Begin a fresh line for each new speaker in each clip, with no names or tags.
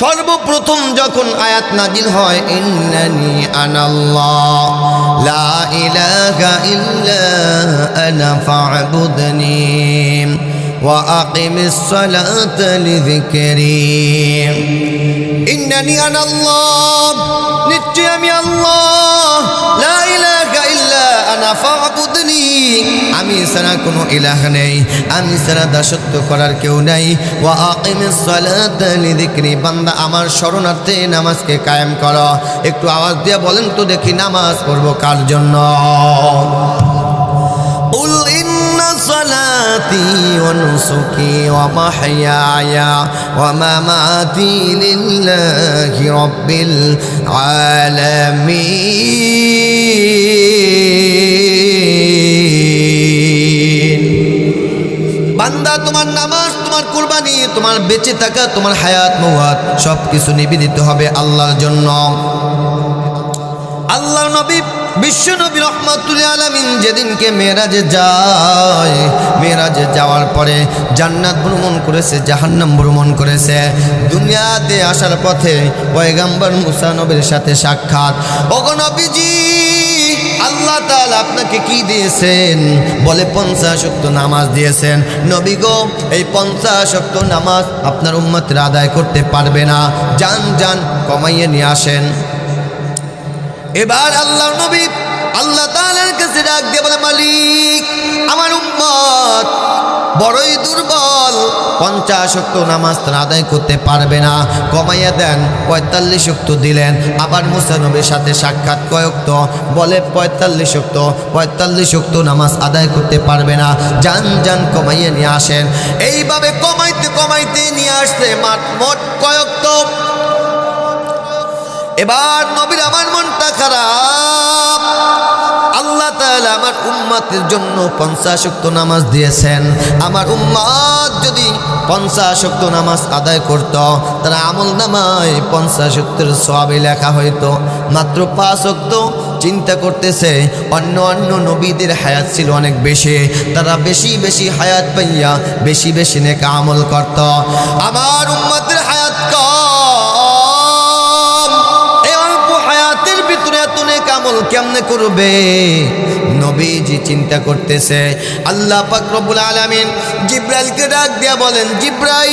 সর্বপ্রথম যখন আয়াত নাজিল হয়, ইন্নানি আনাল্লাহ, লা ইলাহা ইল্লা আনা ফা'বুদনি ওয়া আকিমিস সালাতা লিযিকরি। ইন্নানি আনাল্লাহ নিশ্চয় আমি আল্লাহ। ফাবুদনি আমি ছাড়া কোনো ইলাহ নেই। আমি ছাড়া দাসত্ব করার কেউ নাই। ওয়া আকিমিস সালাতা লিযিকরি। বান্দা, আমার শরণার্থে নামাজকে কায়েম করো। একটু আওয়াজ দিয়ে বলেন তো দেখি নামাজ পড়ব কার জন্য? صلاتي ونسكي ومحياي ومماتي لله رب العالمين বান্দা তোমার নামাজ তোমার কুরবানি তোমার বেঁচে থাকা তোমার হায়াত মৌয়াত সব কিছু নিবেদিত হবে আল্লাহর জন্য আল্লাহ নবী বিশ্ব নবী রহমাতুল আলমিন যেদিনকে মেয়েরাজে যায়, মেয়েরাজে যাওয়ার পরে জান্নাত ভ্রমণ করেছে, জাহান্নাম ভ্রমণ করেছে। দুনিয়াতে আসার পথে পয়গাম্বর মুসানবের সাথে সাক্ষাৎ। নবীজি, আল্লাহ তাআলা আপনাকে কি দিয়েছেন? বলে পঞ্চাশ শক্ত নামাজ দিয়েছেন। নবী গো, এই পঞ্চাশ শক্ত নামাজ আপনার উম্মতের আদায় করতে পারবে না। যান যান, কমাইয়ে নিয়ে আসেন। এবার আল্লাহ নবী আল্লাহ তাআলার কাছে ডাক দিয়ে বলে, মালিক, আমার উম্মত বড়ই দুর্বল, পঞ্চাশ শক্ত নামাজ তারা আদায় করতে পারবে না। কমাইয়া দেন, পঁয়তাল্লিশ শক্ত দিলেন। আবার মুসা নবীর সাথে সাক্ষাৎ কয়ক্ত বলে, পঁয়তাল্লিশ শক্ত পঁয়তাল্লিশ শক্ত নামাজ আদায় করতে পারবে না। যান যান, কমাইয়ে নিয়ে আসেন। এইভাবে কমাইতে কমাইতে নিয়ে আসছে মাঠ মোট কয়ক্ত এবার নবীর আমার মনটা খারাপ। আল্লাহ তাআলা আমার উম্মাতের জন্য পঞ্চাশক্ত নামাজ দিয়েছেন। আমার উম্মাদ যদি পঞ্চাশক্ত নামাজ আদায় করত, তারা আমল নামায় পঞ্চাশক্তের সবই লেখা হইতো। মাত্র পাঁচক্ত চিন্তা করতেছে, অন্য অন্য নবীদের হায়াত ছিল অনেক বেশি। তারা বেশি বেশি হায়াত পাইয়া বেশি বেশি নেকা আমল করত। আমার উম্মাদের কেমনে করবে? নবীজি চিন্তা করতেছে, আল্লাহ পাক রব্বুল আলামিন জিব্রাইলকে ডাক দিয়া বলেন, জিব্রাইল,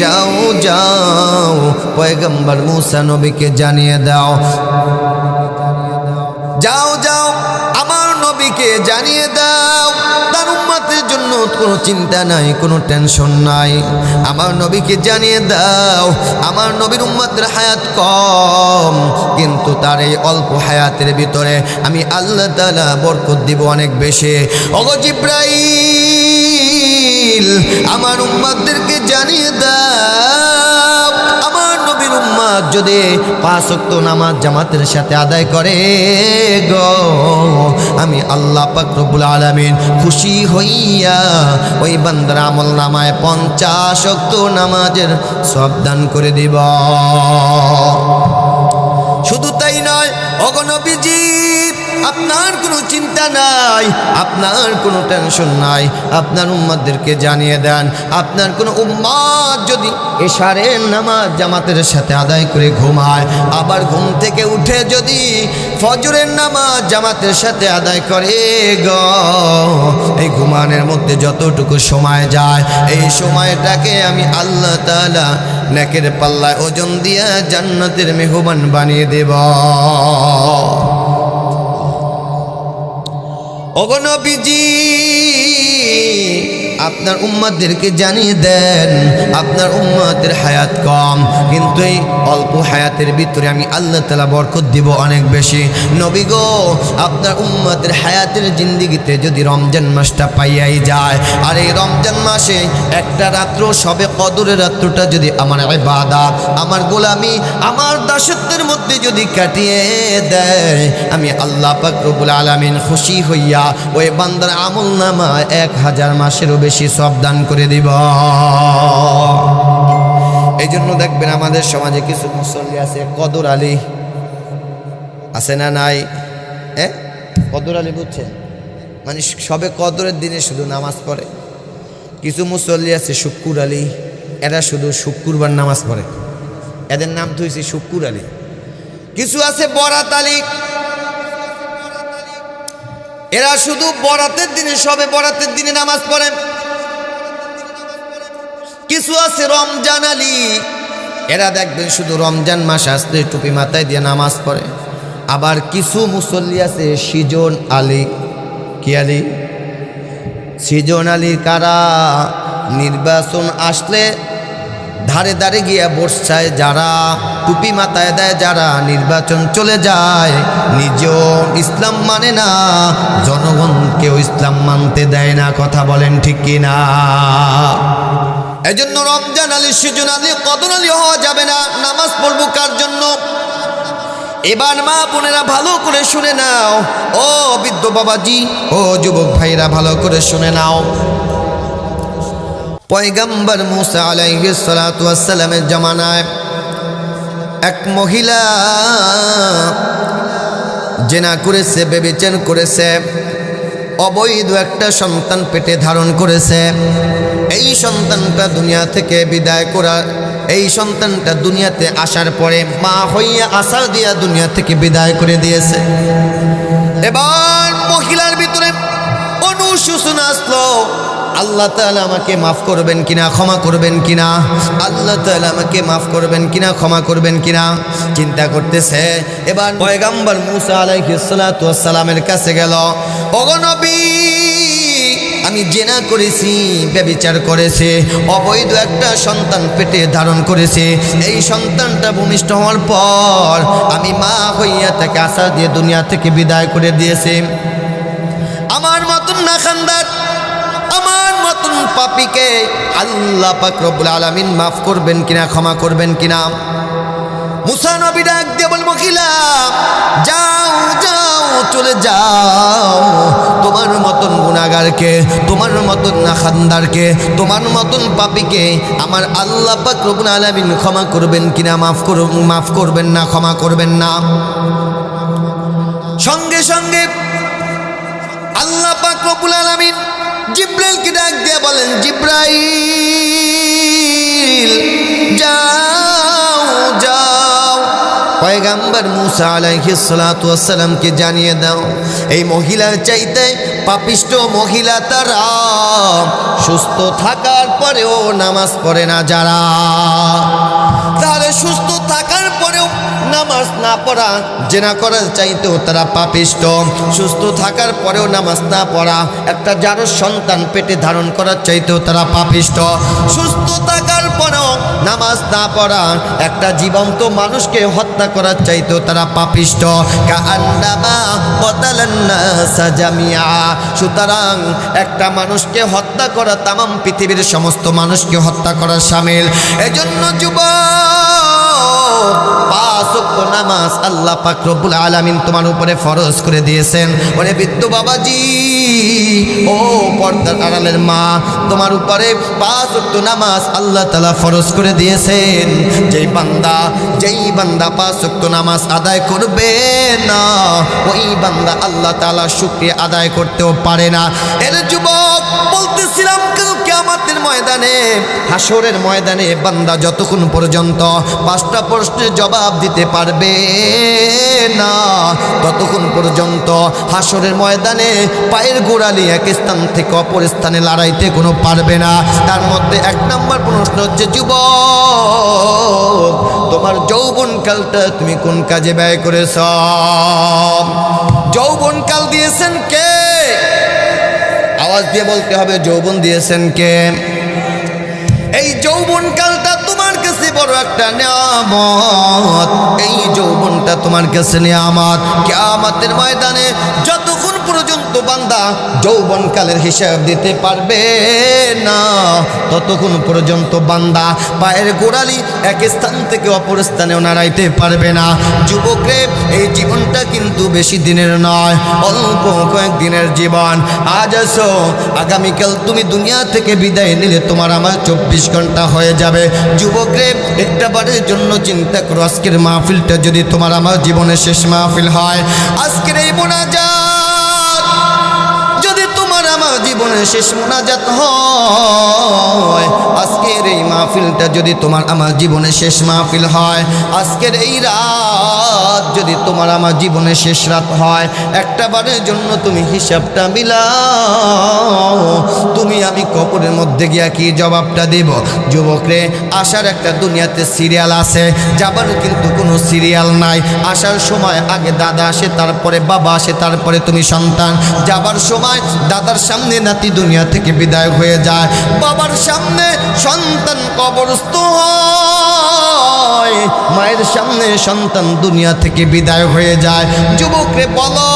যাও যাও, পয়গম্বর মুসা নবীকে জানিয়ে দাও। যাও যাও, আমার নবীকে জানিয়ে দাও। উম্মতের জন্য কোনো চিন্তা নাই, কোনো টেনশন নাই। আমার নবীকে জানিয়ে দাও, আমার নবীর উম্মতের হায়াত কম, কিন্তু তার এই অল্প হায়াতের ভিতরে আমি আল্লাহ তালা বরকত দিব অনেক বেশি। অগো জিব্রাইল, আমার উম্মতদেরকে জানিয়ে দাও নবীর উম্মাদ যদি পাঁচ অক্ত নামাজ জামাতের সাথে আদায় করে, গো, আমি আল্লাহ পাকরবুল আলমিন খুশি হইয়া ওই বান্দার আমল নামায় পঞ্চাশ অক্ত নামাজের সব দান করে দিব। শুধু তাই নয় অগণবিজি আপনার কোনো চিন্তা নাই, আপনার কোনো টেনশন নাই, আপনার উম্মাদেরকে জানিয়ে দেন, আপনার কোনো উম্মাদ যদি এশারের নামাজ জামাতের সাথে আদায় করে ঘুমায়, আবার ঘুম থেকে উঠে যদি ফজরের নামাজ জামাতের সাথে আদায় করে গ, এই ঘুমানের মধ্যে যতটুকু সময় যায়, এই সময়টাকে আমি আল্লাহ তাআলা নেকের পাল্লায় ওজন দিয়া জান্নাতের মেহমান বানিয়ে দেব। অগণবিজি আপনার উম্মাদেরকে জানিয়ে দেন, আপনার উম্মাদের হায়াত কম। কিন্তু এই অল্প হায়াতের ভিতরে আমি আল্লাহ তালা বরকত দিব অনেক বেশি। নবী গো, আপনার উম্মাদের হায়াতের জিন্দিগিতে যদি রমজান মাসটা পাইয়াই যায়, আর এই রমজান মাসে একটা রাত্র সবে কদরের রাত্রটা যদি আমার বাদা আমার গোলামি, আমার দাসত্বের মধ্যে যদি কাটিয়ে দেয়, আমি আল্লাহ পাক রব্বুল আলামিন খুশি হইয়া ওই বান্দার আমল নামা এক হাজার মাসেরও বেশি সব দান করে দিব। এই জন্য দেখবেন আমাদের সমাজে কিছু মুসল্লি আছে, কদর আলী। আছে না নাই? এ? কদর আলী বুঝছেন? মানে সবে কদরের দিনে শুধু নামাজ পড়ে। কিছু মুসল্লি আছে, শুক্কুর আলী। এরা শুধু শুক্রবার নামাজ পড়ে। এদের নাম হয়েছে শুক্কুর আলী। কিছু আছে বরাত আলী। এরা শুধু বরাতের দিনে, সবে বরাতের দিনে নামাজ পড়ে। কিছু আছে রমজান আলী। এরা দেখবেন শুধু রমজান মাস আসলে টুপি মাথায় দিয়ে নামাজ পড়ে। আবার কিছু মুসল্লি আছে, সিজন আলী। কি আলী? সিজন আলী কারা? নির্বাচন আসলে ধারে ধারে গিয়া বর্ষায় যারা, টুপি মাথায় দেয় যারা, নির্বাচন চলে যায়। নিজেও ইসলাম মানে না জনগণকেও ইসলাম মানতে দেয় না, কথা বলেন ঠিক কিনা? এজন্য রমজান আলী, সিজন আলী, কদর আলী হওয়া যাবে না। নামাজ পড়ব কার জন্য? এবার মা বোনেরা ভালো করে শুনে নাও। ও বৃদ্ধ বাবাজি, ও যুবক ভাইরা ভালো করে শুনে নাও। পয়গাম্বর মুসা ওয়াসসালামের জামানায় এক মহিলা জেনা করেছে বেবিচার করেছে। অবৈধ একটা সন্তান পেটে ধারণ করেছে। এই সন্তানটা দুনিয়া থেকে বিদায় করার এই সন্তানটা দুনিয়াতে আসার পরে মা হইয়া আসা দিয়া দুনিয়া থেকে বিদায় করে দিয়েছে। এবার মহিলার ভিতরে অনুশোচনা আসলো। আল্লাহ তাআলা আমাকে মাফ করবেন কিনা, ক্ষমা করবেন কিনা? আল্লাহ তাআলা আমাকে মাফ করবেন কিনা, ক্ষমা করবেন কিনা? চিন্তা করতেছে। এবার পয়গাম্বর মুসা ওয়াস কাছে গেল, ওগো আমি জেনা করেছি, ব্যবিচার করেছে, অবৈধ একটা সন্তান পেটে ধারণ করেছে। এই সন্তানটা ভূমিষ্ঠ হওয়ার পর আমি মা হইয়া তাকে আশা দিয়ে দুনিয়া থেকে বিদায় করে দিয়েছে। আমার মতন না, খানদার। আমার মতন পাপিকে আল্লাহ পাক রব্বুল আলামিন মাফ করবেন কিনা, ক্ষমা করবেন কিনা? মুসা নবী ডাক দিয়ে বল মহিলা, যাও যাও, চলে যাও। তোমার মতন গুণাগারকে তোমার মতন নাখানদারকে তোমার মতন পাপিকে আমার আল্লাহ পাক রব্বুল আলামিন ক্ষমা করবেন কিনা, মাফ কর মাফ করবেন না, ক্ষমা করবেন না? সঙ্গে সঙ্গে আল্লাহ পাক রব্বুল আলামিন জিব্রাইলকে ডাক দিয়ে বলেন, জিব্রাইল, যাও যাও। পয়গাম্বর মুসা আলাইহিস সালাতু ওয়াস জানিয়ে দাও, এই মহিলার চাইতে পাপিষ্ট মহিলা তারা সুস্থ থাকার পরেও নামাজ পড়ে না যারা। তাহলে সুস্থ থাকার পরেও নামাজ না পড়া, জেনা করার চাইতেও তারা পাপিষ্ট। সুস্থ থাকার পরেও নামাজ না পড়া, একটা যারো সন্তান পেটে ধারণ করার চাইতেও তারা পাপিষ্ট। সুস্থ থাকার পরেও নামাজ না পড়া, একটা জীবন্ত মানুষকে হত্যা করার চাইতেও তারা পাপিষ্ট। সুতরাং একটা মানুষকে হত্যা করা তামাম পৃথিবীর সমস্ত মানুষকে হত্যা করা সামিল। এজন্য যুবক পাঁচ ওয়াক্ত নামাজ আল্লাহ তোমার উপরে ফরজ করে দিয়েছেন। ওরে বিদ্যু বাবাজি, ও পর্দার আড়ালের মা, তোমার উপরে নামাজ আল্লাহ ফরজ করে দিয়েছেন। যেই বান্দা যেই বান্দা পাঁচ নামাজ আদায় করবে না, ওই বান্দা আল্লাহ তাআলা শুকরিয়া আদায় করতেও পারে না। এর যুবক, বলতেছিলাম কিয়ামতের ময়দানে হাসরের ময়দানে বান্দা যতক্ষণ পর্যন্ত পাঁচটা প্রশ্নের জবাব দিতে পারবে না, ততক্ষণ পর্যন্ত হাসরের ময়দানে পায়ের গোড়ালি এক স্থান থেকে অপর স্থানে লড়াইতে কোনো পারবে না। তার মধ্যে এক নম্বর প্রশ্ন হচ্ছে যুব তোমার যৌবনকালটা তুমি কোন কাজে ব্যয় করেছ? যৌবনকাল দিয়েছেন কে? আওয়াজ দিয়ে বলতে হবে, যৌবন দিয়েছেন কে? এই যৌবনকালটা তোমার কাছে বড় একটা নিয়ামত। এই যৌবনটা তোমার কাছে নিয়ামত। কেয়ামতের ময়দানে যতক্ষণ পর্যন্ত বান্দা যৌবনকালের হিসাব দিতে পারবে না ততক্ষণ পর্যন্ত বান্দা পায়ের গোড়ালি এক স্থান থেকে অপর স্থানেও নাড়াইতে পারবে না। যুবকরে, এই জীবনটা কিন্তু বেশি দিনের নয়, অল্প কয়েকদিনের জীবন। আজ আসো, আগামীকাল তুমি দুনিয়া থেকে বিদায় নিলে তোমার আমার চব্বিশ ঘণ্টা হয়ে যাবে। যুবকরে একটা বারের জন্য চিন্তা করো, আজকের মাহফিলটা যদি তোমার আমার জীবনের শেষ মাহফিল হয়। আজকের এই যদি তোমার আমার জীবনের শেষ মোনাজাত হয়। আজকের এই মাহফিলটা যদি তোমার আমার জীবনে শেষ মাহফিল হয়, আজকের এই রাত যদি তোমার আমার জীবনে শেষ রাত হয়, একটা বারের জন্য তুমি হিসাবটা মিলাও। তুমি আমি কপরের মধ্যে গিয়া কি জবাবটা দেব? যুবকরে আসার একটা দুনিয়াতে সিরিয়াল আছে, যাবার কিন্তু কোনো সিরিয়াল নাই। আসার সময় আগে দাদা আসে, তারপরে বাবা আসে, তারপরে তুমি সন্তান। যাবার সময় দাদার সামনে নাতি দুনিয়া থেকে বিদায় হয়ে যায়। বাবার সামনে সন্তান কবরস্থ হয়। মায়ের সামনে সন্তান দুনিয়া থেকে বিদায় হয়ে যায়। যুবকরে বলো,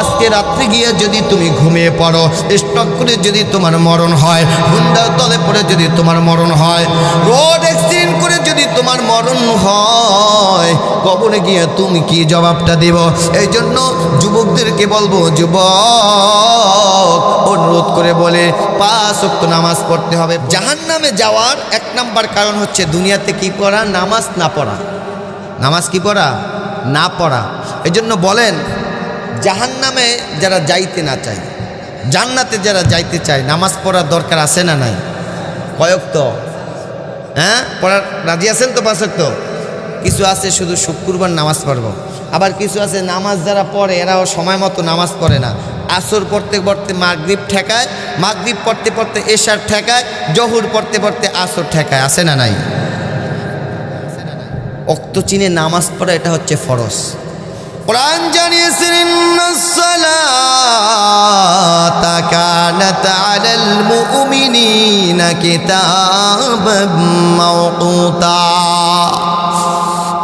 আজকে রাত্রে গিয়ে যদি তুমি ঘুমিয়ে পড়ো, স্টক করে যদি তোমার মরণ হয়, হুন্ডার তলে পড়ে যদি তোমার মরণ হয়, রোড অ্যাক্সিডেন্ট করে যদি তোমার মরণ হয়, কবরে গিয়ে তুমি কি জবাবটা দেব? এই জন্য যুবকদেরকে বলব, যুবক, অনুরোধ করে বলে, পাঁচ অক্ত নামাজ পড়তে হবে। জাহান নামে যাওয়ার এক নাম্বার কারণ হচ্ছে দুনিয়াতে কি পড়া, নামাজ না পড়া। নামাজ কি পড়া? না পড়া। এই জন্য বলেন জাহান নামে যারা যাইতে না চায়, জান্নাতে যারা যাইতে চায়, নামাজ পড়ার দরকার আছে না নাই? কয়ক তো হ্যাঁ? পড়ার রাজি আছেন তো পাঁচক তো কিছু আছে শুধু শুক্রবার নামাজ পড়ব। আবার কিছু আছে নামাজ যারা পড়ে, এরাও সময় মতো নামাজ পড়ে না। আসর পড়তে পড়তে মাগদ্বীপ ঠেকায় মাগদ্বীপ পড়তে পড়তে এশার ঠেকায়, জহুর পড়তে পড়তে আসর ঠেকায়। আসে না নাই? অক্ত চিনে নামাজ পড়া এটা হচ্ছে ফরজ। কোরআন মাওকুতা।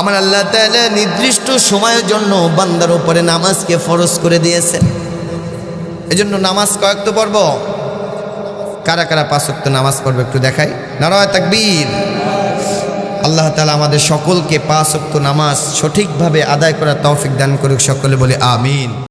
আমার আল্লাহ নির্দিষ্ট সময়ের জন্য বান্দার উপরে নামাজকে ফরজ করে দিয়েছেন। এজন্য নামাজ কয়েকটা পড়ব। কারা কারা পাঁচক্ত নামাজ পড়বে একটু দেখাই। নারায় তাকবীর। আল্লাহ তালা আমাদের সকলকে পাঁচ অক্ত নামাজ সঠিকভাবে আদায় করার তৌফিক দান করুক সকলে বলে আমিন।